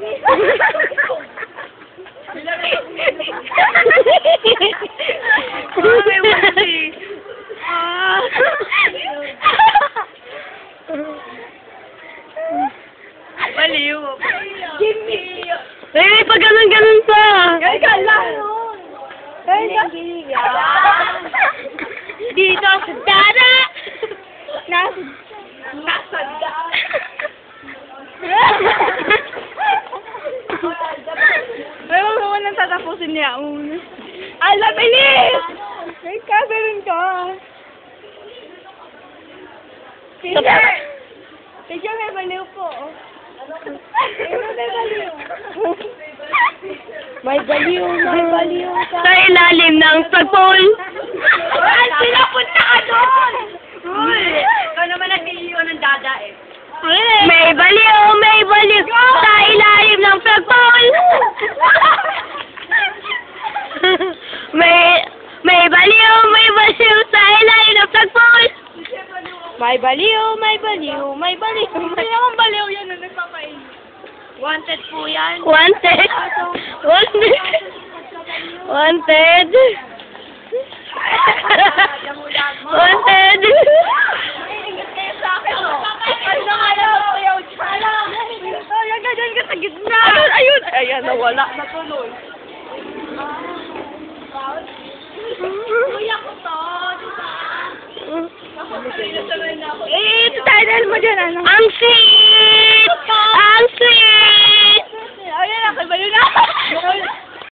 Ah. Baliw. Eh, pag ganun-ganun pa. Ikaw lang. Dito sa dada. Nasa, nasa tatapusin niya. Ala, bilis! May kasarin ka. Teacher! Teacher, may baliw po. Ay, may baliw. May baliw, may baliw. Sa ilalim ng pagpol. Ay, pinapunta ka doon! Uy! Ikaw naman ang CEO ng dada eh. May baliw, may baliw sa ilalim ng pagpol. May may baliw, may baliw sa ilalim ng pagpol. May baliw, may baliw, may baliw. May naman baliw yan na nagpapain. Wanted po yan. Wanted. Wanted. Wanted. Wanted. Ingit kayo sa akin, oh. Eh, dahil mo dyan, ano? Ang si